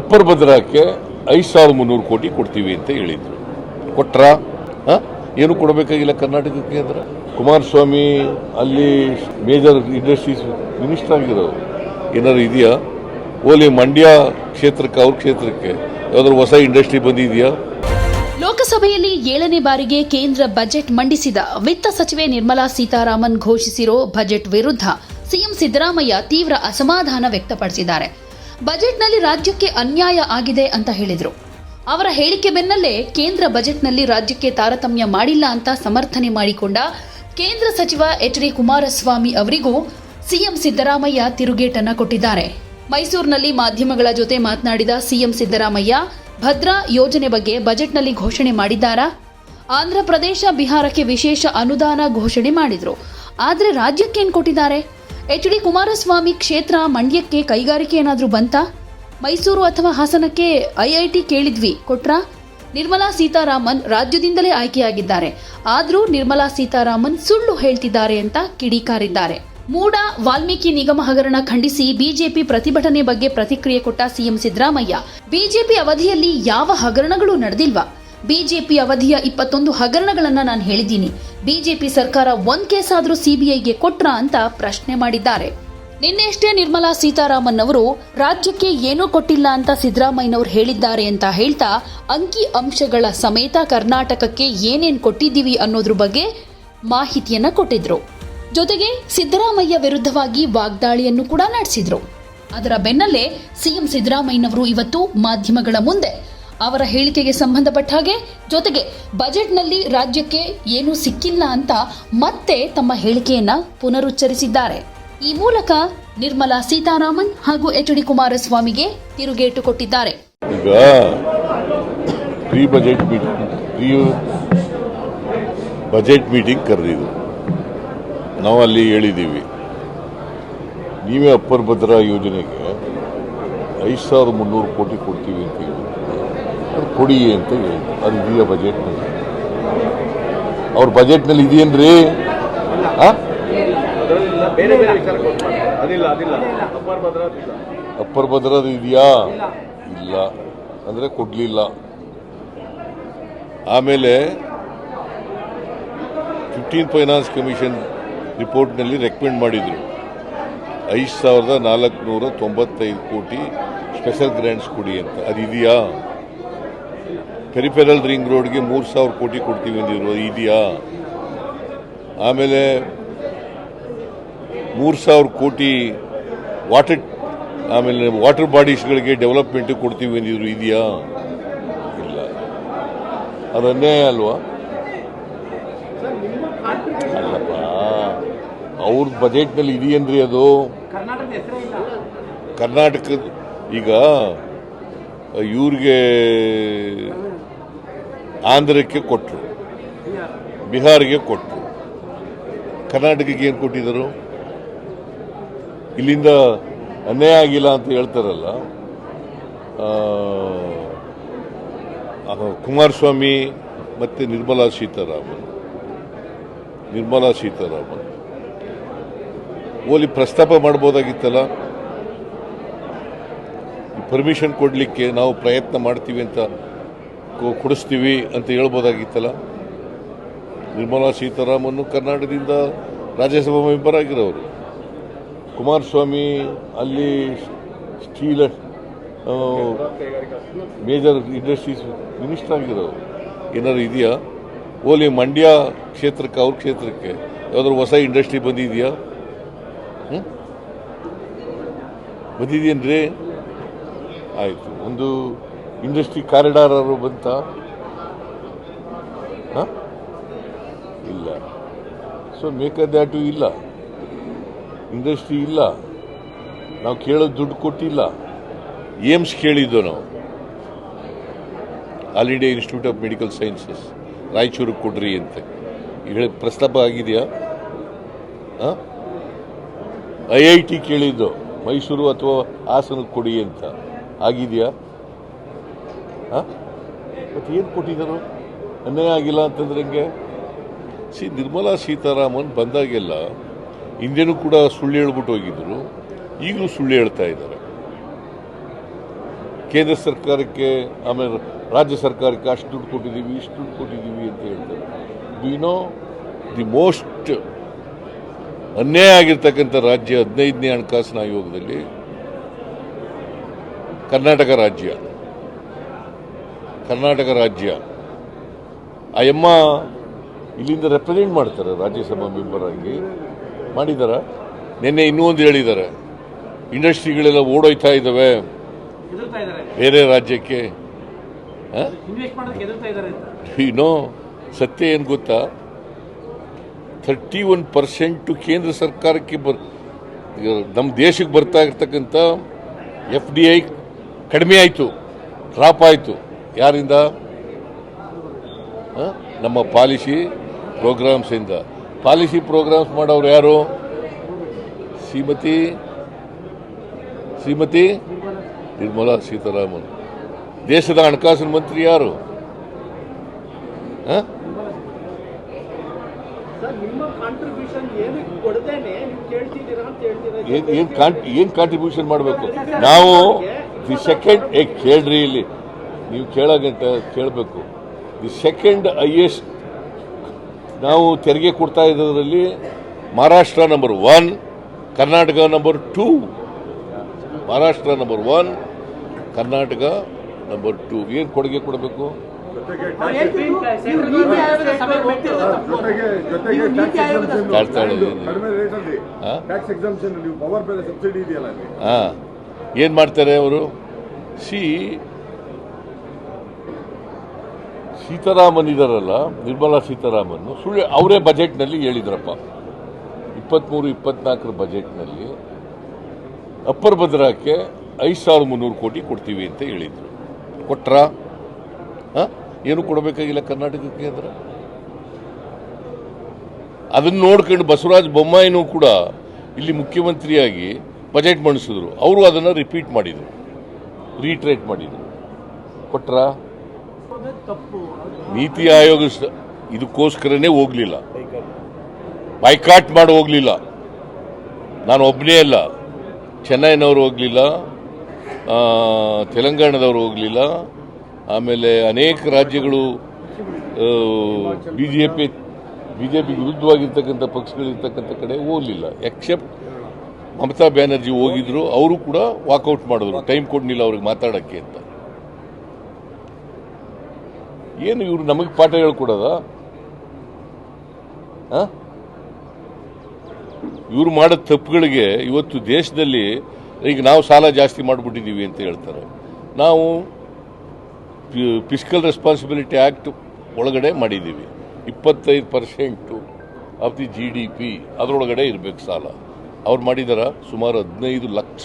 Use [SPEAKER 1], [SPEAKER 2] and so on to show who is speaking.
[SPEAKER 1] Upper ಭದ್ರಾಕ್ಕೆ ಐದು ಸಾವಿರದ ಮುನ್ನೂರು ಕೋಟಿ ಕೊಡ್ತೀವಿ ಅಂತ ಹೇಳಿದ್ರು. ಕೊಟ್ರ? ಏನು ಕೊಡಬೇಕಾಗಿಲ್ಲ ಕರ್ನಾಟಕಕ್ಕೆ ಅಂದ್ರೆ? ಕುಮಾರಸ್ವಾಮಿ ಅಲ್ಲಿ ಮೇಜರ್ ಇಂಡಸ್ಟ್ರೀಸ್ ಮಿನಿಸ್ಟರ್ ಆಗಿರೋರು. ಏನಾದ್ರು ಇದೆಯಾ? ಓಲಿ ಮಂಡ್ಯ ಕ್ಷೇತ್ರಕ್ಕೆ, ಅವ್ರ ಕ್ಷೇತ್ರಕ್ಕೆ ಯಾವ್ದಾದ್ರು ಹೊಸ ಇಂಡಸ್ಟ್ರಿ ಬಂದಿದೆಯಾ?
[SPEAKER 2] ಲೋಕಸಭೆಯಲ್ಲಿ ಏಳನೇ ಬಾರಿಗೆ ಕೇಂದ್ರ ಬಜೆಟ್ ಮಂಡಿಸಿದ ವಿತ್ತ ಸಚಿವೆ ನಿರ್ಮಲಾ ಸೀತಾರಾಮನ್ ಘೋಷಿಸಿರೋ ಬಜೆಟ್ ವಿರುದ್ಧ ಸಿಎಂ ಸಿದ್ದರಾಮಯ್ಯ ತೀವ್ರ ಅಸಮಾಧಾನ ವ್ಯಕ್ತಪಡಿಸಿದ್ದಾರೆ. ಬಜೆಟ್ನಲ್ಲಿ ರಾಜ್ಯಕ್ಕೆ ಅನ್ಯಾಯ ಆಗಿದೆ ಅಂತ ಹೇಳಿದರು. ಅವರ ಹೇಳಿಕೆ ಬೆನ್ನಲ್ಲೇ ಕೇಂದ್ರ ಬಜೆಟ್ನಲ್ಲಿ ರಾಜ್ಯಕ್ಕೆ ತಾರತಮ್ಯ ಮಾಡಿಲ್ಲ ಅಂತ ಸಮರ್ಥನೆ ಮಾಡಿಕೊಂಡ ಕೇಂದ್ರ ಸಚಿವ ಎಚ್ ಡಿ ಕುಮಾರಸ್ವಾಮಿ ಅವರಿಗೂ ಸಿಎಂ ಸಿದ್ದರಾಮಯ್ಯ ತಿರುಗೇಟನ್ನ ಕೊಟ್ಟಿದ್ದಾರೆ. ಮೈಸೂರಿನಲ್ಲಿ ಮಾಧ್ಯಮಗಳ ಜೊತೆ ಮಾತನಾಡಿದ ಸಿಎಂ ಸಿದ್ದರಾಮಯ್ಯ, ಭದ್ರಾ ಯೋಜನೆ ಬಗ್ಗೆ ಬಜೆಟ್ನಲ್ಲಿ ಘೋಷಣೆ ಮಾಡಿದ್ದಾರಾ? ಆಂಧ್ರ ಪ್ರದೇಶ ಬಿಹಾರಕ್ಕೆ ವಿಶೇಷ ಅನುದಾನ ಘೋಷಣೆ ಮಾಡಿದ್ರು. ಆದರೆ ರಾಜ್ಯಕ್ಕೇನು ಕೊಟ್ಟಿದ್ದಾರೆ? ಎಚ್ ಡಿ ಕುಮಾರಸ್ವಾಮಿ ಕ್ಷೇತ್ರ ಮಂಡ್ಯಕ್ಕೆ ಕೈಗಾರಿಕೆ ಏನಾದರೂ ಬಂತಾ? ಮೈಸೂರು ಅಥವಾ ಹಾಸನಕ್ಕೆ ಐಐಟಿ ಕೇಳಿದ್ವಿ, ಕೊಟ್ರಾ? ನಿರ್ಮಲಾ ಸೀತಾರಾಮನ್ ರಾಜ್ಯದಿಂದಲೇ ಆಯ್ಕೆಯಾಗಿದ್ದಾರೆ. ಆದರೂ ನಿರ್ಮಲಾ ಸೀತಾರಾಮನ್ ಸುಳ್ಳು ಹೇಳ್ತಿದ್ದಾರೆ ಅಂತ ಕಿಡಿಕಾರಿದ್ದಾರೆ. ಮೂಡ ವಾಲ್ಮೀಕಿ ನಿಗಮ ಹಗರಣ ಖಂಡಿಸಿ ಬಿಜೆಪಿ ಪ್ರತಿಭಟನೆ ಬಗ್ಗೆ ಪ್ರತಿಕ್ರಿಯೆ ಕೊಟ್ಟ ಸಿಎಂ ಸಿದ್ದರಾಮಯ್ಯ. ಬಿಜೆಪಿ ಅವಧಿಯಲ್ಲಿ ಯಾವ ಹಗರಣಗಳು ನಡೆದಿಲ್ವಾ? ಬಿಜೆಪಿ ಅವಧಿಯ ಇಪ್ಪತ್ತೊಂದು ಹಗರಣಗಳನ್ನು ನಾನು ಹೇಳಿದ್ದೀನಿ. ಬಿಜೆಪಿ ಸರ್ಕಾರ ಒಂದ್ ಕೇಸ್ ಆದ್ರೂ ಸಿಬಿಐಗೆ ಕೊಟ್ರ ಅಂತ ಪ್ರಶ್ನೆ ಮಾಡಿದ್ದಾರೆ. ನಿನ್ನೆಷ್ಟೇ ನಿರ್ಮಲಾ ಸೀತಾರಾಮನ್ ಅವರು, ರಾಜ್ಯಕ್ಕೆ ಏನೂ ಕೊಟ್ಟಿಲ್ಲ ಅಂತ ಸಿದ್ದರಾಮಯ್ಯನವರು ಹೇಳಿದ್ದಾರೆ ಅಂತ ಹೇಳ್ತಾ ಅಂಕಿ ಅಂಶಗಳ ಸಮೇತ ಕರ್ನಾಟಕಕ್ಕೆ ಏನೇನ್ ಕೊಟ್ಟಿದ್ದೀವಿ ಅನ್ನೋದ್ರ ಬಗ್ಗೆ ಮಾಹಿತಿಯನ್ನ ಕೊಟ್ಟಿದ್ರು. ಜೊತೆಗೆ ಸಿದ್ದರಾಮಯ್ಯ ವಿರುದ್ಧವಾಗಿ ವಾಗ್ದಾಳಿಯನ್ನು ಕೂಡ ನಡೆಸಿದ್ರು. ಅದರ ಬೆನ್ನಲ್ಲೇ ಸಿಎಂ ಸಿದ್ದರಾಮಯ್ಯನವರು ಇವತ್ತು ಮಾಧ್ಯಮಗಳ ಮುಂದೆ ಅವರ ಹೇಳಿಕೆಗೆ ಸಂಬಂಧಪಟ್ಟ ಹಾಗೆ ಜೊತೆಗೆ ಬಜೆಟ್ನಲ್ಲಿ ರಾಜ್ಯಕ್ಕೆ ಏನೂ ಸಿಕ್ಕಿಲ್ಲ ಅಂತ ಮತ್ತೆ ತಮ್ಮ ಹೇಳಿಕೆಯನ್ನ ಪುನರುಚ್ಚರಿಸಿದ್ದಾರೆ. ಈ ಮೂಲಕ ನಿರ್ಮಲಾ ಸೀತಾರಾಮನ್ ಹಾಗೂ ಎಚ್ ಡಿ ಕುಮಾರಸ್ವಾಮಿಗೆ ತಿರುಗೇಟು ಕೊಟ್ಟಿದ್ದಾರೆ.
[SPEAKER 1] ಈಗ ಬಜೆಟ್ ಬಜೆಟ್ ಮೀಟಿಂಗ್ ಕರೆದಿದ್ರು ನಾವು ಅಲ್ಲಿ ಹೇಳಿದ್ದೀವಿ. ನೀವೇ ಅಪ್ಪರ್ ಭದ್ರಾ ಯೋಜನೆಗೆ ಐದು ಸಾವಿರದ ಮುನ್ನೂರು ಕೋಟಿ ಕೊಡ್ತೀವಿ ಅಂತ ಅದು ಕೊಡಿ ಅಂತ ಹೇಳಿದ್ರು ಅದು ಇದೆಯಾ ಬಜೆಟ್ನಲ್ಲಿ ಅವ್ರ ಬಜೆಟ್ನಲ್ಲಿ ಇದೆಯೇನ್ರಿ?
[SPEAKER 3] ಅಪ್ಪರ್
[SPEAKER 1] ಭದ್ರದ ಇದೆಯಾ? ಇಲ್ಲ. ಅಂದ್ರೆ ಕೊಡ್ಲಿಲ್ಲ. ಆಮೇಲೆ ಫಿಫ್ಟೀನ್ ಫೈನಾನ್ಸ್ ಕಮಿಷನ್ ರಿಪೋರ್ಟ್ನಲ್ಲಿ ರೆಕಮೆಂಡ್ ಮಾಡಿದ್ರು. ಐದು ಸಾವಿರದ ನಾಲ್ಕುನೂರ ತೊಂಬತ್ತೈದು ಕೋಟಿ ಸ್ಪೆಷಲ್ ಗ್ರ್ಯಾಂಟ್ಸ್ ಕೊಡಿ ಅಂತ. ಅದು ಇದೆಯಾ ಪೆರಿಫೆರಲ್ ರಿಂಗ್ ರೋಡ್ಗೆ ಮೂರು ಸಾವಿರ ಕೋಟಿ ಕೊಡ್ತೀವಿ ಅಂದಿದ್ರು. ಅದು ಇದೆಯಾ? ಆಮೇಲೆ ಮೂರು ಸಾವಿರ ಕೋಟಿ ವಾಟರ್ ಆಮೇಲೆ ವಾಟರ್ ಬಾಡೀಸ್ಗಳಿಗೆ ಡೆವಲಪ್ಮೆಂಟ್ ಕೊಡ್ತೀವಿ ಅಂದಿದ್ರು. ಇದೆಯಾ? ಇಲ್ಲ. ಅದು ಅನ್ಯಾಯ ಅಲ್ವಾ? ಅಲ್ಲಪ್ಪ ಅವ್ರ ಬಜೆಟ್ನಲ್ಲಿ ಇದೆಯೇನ್ರಿ ಅದು? ಕರ್ನಾಟಕದ ಈಗ ಇವ್ರಿಗೆ ಆಂಧ್ರಕ್ಕೆ ಕೊಟ್ಟರು ಬಿಹಾರಿಗೆ ಕೊಟ್ಟರು ಕರ್ನಾಟಕಕ್ಕೆ ಏನು ಕೊಟ್ಟಿದ್ದರು? ಇಲ್ಲಿಂದ ಅನ್ಯಾಯ ಆಗಿಲ್ಲ ಅಂತ ಹೇಳ್ತಾರಲ್ಲ ಕುಮಾರಸ್ವಾಮಿ ಮತ್ತು ನಿರ್ಮಲಾ ಸೀತಾರಾಮನ್. ನಿರ್ಮಲಾ ಸೀತಾರಾಮನ್. ಓಲಿ ಪ್ರಸ್ತಾಪ ಮಾಡ್ಬೋದಾಗಿತ್ತಲ್ಲ? ಪರ್ಮಿಷನ್ ಕೊಡಲಿಕ್ಕೆ ನಾವು ಪ್ರಯತ್ನ ಮಾಡ್ತೀವಿ ಅಂತ ಕೊಡಿಸ್ತೀವಿ ಅಂತ ಹೇಳ್ಬೋದಾಗಿತ್ತಲ್ಲ? ನಿರ್ಮಲಾ ಸೀತಾರಾಮನ್ ಕರ್ನಾಟಕದಿಂದ ರಾಜ್ಯಸಭಾ ಮೆಂಬರ್ ಆಗಿರೋರು. ಕುಮಾರಸ್ವಾಮಿ ಅಲ್ಲಿ ಸ್ಟೀಲ್ ಮೇಜರ್ ಇಂಡಸ್ಟ್ರೀಸ್ ಮಿನಿಸ್ಟರ್ ಆಗಿರೋರು. ಏನಾದ್ರು ಇದೆಯಾ? ಓಲಿ ಮಂಡ್ಯ ಕ್ಷೇತ್ರಕ್ಕೆ, ಅವ್ರ ಕ್ಷೇತ್ರಕ್ಕೆ ಯಾವ್ದಾದ್ರು ಹೊಸ ಇಂಡಸ್ಟ್ರಿ ಬಂದಿದೆಯಾ? ಹ್ಮ್? ಬಂದಿದೆಯೇನ್ರಿ? ಆಯಿತು. ಒಂದು ಇಂಡಸ್ಟ್ರಿ ಕಾರಿಡಾರ್ ಅವರು ಬಂತ? ಇಲ್ಲ. ಸೊ ಬೇಕಾದ್ಯಾಟು ಇಲ್ಲ. ಇಂಡಸ್ಟ್ರಿ ಇಲ್ಲ. ನಾವು ಕೇಳೋದು ದುಡ್ಡು ಕೊಟ್ಟಿಲ್ಲ. ಏಮ್ಸ್ ಕೇಳಿದ್ದು ನಾವು. All India institute of medical sciences, ರಾಯಚೂರಿಗೆ ಕೊಡ್ರಿ ಅಂತ. ಹೇಳಿ ಪ್ರಸ್ತಾಪ ಆಗಿದೆಯಾ? ಐ ಐ ಟಿ ಕೇಳಿದ್ದು. ಮೈಸೂರು ಅಥವಾ ಹಾಸನಕ್ಕೆ ಕೊಡಿ ಅಂತ. ಆಗಿದೆಯಾ? ಮತ್ತೆ ಏನು ಕೊಟ್ಟಿದ್ದರು ಅನ್ಯಾಯ ಆಗಿಲ್ಲ ಅಂತಂದ್ರೆ ಹೆಂಗೆ? ಸಿ, ನಿರ್ಮಲಾ ಸೀತಾರಾಮನ್ ಬಂದಾಗೆಲ್ಲ ಹಿಂದೆನೂ ಕೂಡ ಸುಳ್ಳು ಹೇಳ್ಬಿಟ್ಟು ಹೋಗಿದ್ರು. ಈಗಲೂ ಸುಳ್ಳು ಹೇಳ್ತಾ ಇದ್ದಾರೆ. ಕೇಂದ್ರ ಸರ್ಕಾರಕ್ಕೆ, ಆಮೇಲೆ ರಾಜ್ಯ ಸರ್ಕಾರಕ್ಕೆ ಅಷ್ಟು ದುಡ್ಡು ಕೊಟ್ಟಿದ್ದೀವಿ ಇಷ್ಟು ದುಡ್ಡು ಕೊಟ್ಟಿದ್ದೀವಿ ಅಂತ ಹೇಳ್ತಾರೆ. ವಿ ನೋ ದಿ ಮೋಸ್ಟ್ ಅನ್ಯಾಯ ಆಗಿರ್ತಕ್ಕಂಥ ರಾಜ್ಯ ಹದಿನೈದನೇ ಹಣಕಾಸಿನ ಆಯೋಗದಲ್ಲಿ? ಕರ್ನಾಟಕ ರಾಜ್ಯ. ಕರ್ನಾಟಕ ರಾಜ್ಯ. ಆ ಎಮ್ಮ ಇಲ್ಲಿಂದ ರೆಪ್ರೆಸೆಂಟ್ ಮಾಡ್ತಾರೆ ರಾಜ್ಯಸಭಾ ಮೆಂಬರ್ ಆಗಿ. ಮಾಡಿದ್ದಾರೆ ನಿನ್ನೆ ಇನ್ನೂ ಒಂದು ಹೇಳಿದ್ದಾರೆ ಇಂಡಸ್ಟ್ರಿಗಳೆಲ್ಲ ಓಡೋಯ್ತಾ ಇದ್ದಾವೆ. ಬೇರೆ ರಾಜ್ಯಕ್ಕೆ. ನೋ ಸತ್ಯ ಏನು ಗೊತ್ತಾ? ಥರ್ಟಿ ಒನ್ ಪರ್ಸೆಂಟು ಕೇಂದ್ರ ಸರ್ಕಾರಕ್ಕೆ ಬರ್ ನಮ್ಮ ದೇಶಕ್ಕೆ ಬರ್ತಾ ಇರ್ತಕ್ಕಂಥ ಎಫ್ ಡಿ ಐ ಕಡಿಮೆ ಆಯಿತು ಡ್ರಾಪ್ ಆಯಿತು. ಯಾರಿಂದ? ನಮ್ಮ ಪಾಲಿಸಿ ಪ್ರೋಗ್ರಾಮ್ಸಿಂದ ಪಾಲಿಸಿ ಪ್ರೋಗ್ರಾಮ್ಸ್ ಮಾಡೋರು ಯಾರು? ಶ್ರೀಮತಿ? ಶ್ರೀಮತಿ? ನಿರ್ಮಲಾ ಸೀತಾರಾಮನ್. ದೇಶದ ಹಣಕಾಸಿನ ಮಂತ್ರಿ ಯಾರು?
[SPEAKER 4] ಏನು
[SPEAKER 1] ಕಾಂಟ್ರಿಬ್ಯೂಷನ್ ಮಾಡಬೇಕು? ನಾವು ದಿ ಸೆಕೆಂಡ್ ಏ ಕೇಳ್ರಿ ಇಲ್ಲಿ. ನೀವು ಕೇಳಗಂಟ ಕೇಳಬೇಕು. ದಿ ಸೆಕೆಂಡ್ ಹೈಯೆಸ್ಟ್ ನಾವು ತೆರಿಗೆ ಕೊಡ್ತಾ ಇರೋದ್ರಲ್ಲಿ Maharashtra number one Karnataka number two Maharashtra number one Karnataka number two ಏನು ಕೊಡುಗೆ ಕೊಡಬೇಕು? ಏನ್
[SPEAKER 5] ಮಾಡ್ತಾರೆ ಅವರು? ಸಿ
[SPEAKER 1] ಹಾ?
[SPEAKER 5] ಟ್ಯಾಕ್ಸ್ ಎಕ್ಸಾಮ್ಷನ್ ನೀವು ಪವರ್ ಬೇರೆ ಸಬ್ಸಿಡಿ ಇದೆಯಲ್ಲ ಅಲ್ಲಿ
[SPEAKER 1] ಹಾ ಏನು ಮಾಡ್ತಾರೆ ಅವರು ಸಿ ಸೀತಾರಾಮನ್ ಇದ್ದಾರಲ್ಲ ನಿರ್ಮಲಾ ಸೀತಾರಾಮನ್ ಸುಳ್ಳು ಅವರೇ ಬಜೆಟ್ನಲ್ಲಿ ಹೇಳಿದ್ರಪ್ಪ. ಇಪ್ಪತ್ತ್ಮೂರು ಇಪ್ಪತ್ನಾಲ್ಕರ ಬಜೆಟ್ನಲ್ಲಿ ಅಪ್ಪರ್ ಭದ್ರಾಕ್ಕೆ ಐದು ಸಾವಿರದ ಮುನ್ನೂರು ಕೋಟಿ ಕೊಡ್ತೀವಿ ಅಂತ ಹೇಳಿದರು. ಕೊಟ್ರ? ಏನು ಕೊಡಬೇಕಾಗಿಲ್ಲ ಕರ್ನಾಟಕಕ್ಕೆ ಅಂದ್ರೆ? ಅದನ್ನು ನೋಡ್ಕೊಂಡು ಬಸವರಾಜ ಬೊಮ್ಮಾಯಿನೂ ಕೂಡ ಇಲ್ಲಿ ಮುಖ್ಯಮಂತ್ರಿಯಾಗಿ ಬಜೆಟ್ ಮಂಡಿಸಿದ್ರು. ಅವರು ಅದನ್ನು ರಿಪೀಟ್ ಮಾಡಿದರು. ರೀಟ್ರೇಟ್ ಮಾಡಿದರು. ಕೊಟ್ರಾ? ನೀತಿ ಆಯೋಗ ಇದಕ್ಕೋಸ್ಕರನೇ ಹೋಗ್ಲಿಲ್ಲ. ಬೈಕಾಟ್ ಮಾಡಿ ಹೋಗ್ಲಿಲ್ಲ. ನಾನು ಒಬ್ಬನೇ ಅಲ್ಲ. ಚೆನ್ನೈನವರು ಹೋಗ್ಲಿಲ್ಲ. ತೆಲಂಗಾಣದವರು ಹೋಗ್ಲಿಲ್ಲ. ಆಮೇಲೆ ಅನೇಕ ರಾಜ್ಯಗಳು B J P B J P ವಿರುದ್ಧವಾಗಿರ್ತಕ್ಕಂಥ ಪಕ್ಷಗಳಿರ್ತಕ್ಕಂಥ ಕಡೆ ಹೋಗಲಿಲ್ಲ. ಎಕ್ಸೆಪ್ಟ್ ಮಮತಾ ಬ್ಯಾನರ್ಜಿ ಹೋಗಿದ್ರು. ಅವರು ಕೂಡ ವಾಕೌಟ್ ಮಾಡಿದ್ರು. ಟೈಮ್ ಕೊಡಲಿಲ್ಲ ಅವ್ರಿಗೆ ಮಾತಾಡೋಕ್ಕೆ ಅಂತ. ಏನು ಇವರು ನಮಗೆ ಪಾಠ ಹೇಳ್ಕೊಡೋದ? ಇವರು ಮಾಡೋ ತಪ್ಪುಗಳಿಗೆ ಇವತ್ತು ದೇಶದಲ್ಲಿ ಈಗ ನಾವು ಸಾಲ ಜಾಸ್ತಿ ಮಾಡಿಬಿಟ್ಟಿದ್ದೀವಿ ಅಂತ ಹೇಳ್ತಾರೆ. ನಾವು ಫಿಸ್ಕಲ್ ರೆಸ್ಪಾನ್ಸಿಬಿಲಿಟಿ ಆ್ಯಕ್ಟ್ ಒಳಗಡೆ ಮಾಡಿದ್ದೀವಿ. ಇಪ್ಪತ್ತೈದು percent of the G D P ಅದರೊಳಗಡೆ ಇರಬೇಕು ಸಾಲ. ಅವ್ರು ಮಾಡಿದಾರ ಸುಮಾರು ಹದಿನೈದು ಲಕ್ಷ